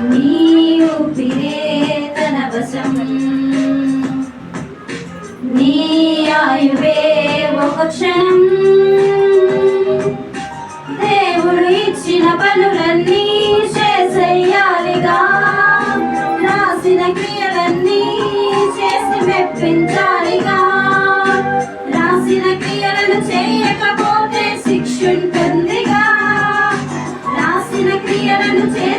నీ నీ ఆయువే దేవుడు ఇచ్చిన పనులన్నీ చేసేయాలిగా రాసిన క్రియలన్నీ చేసి మెప్పించాలిగా. రాసిన క్రియలను చేయకపోతే శిక్ష ఉంటుందిగా. రాసిన క్రియలను చే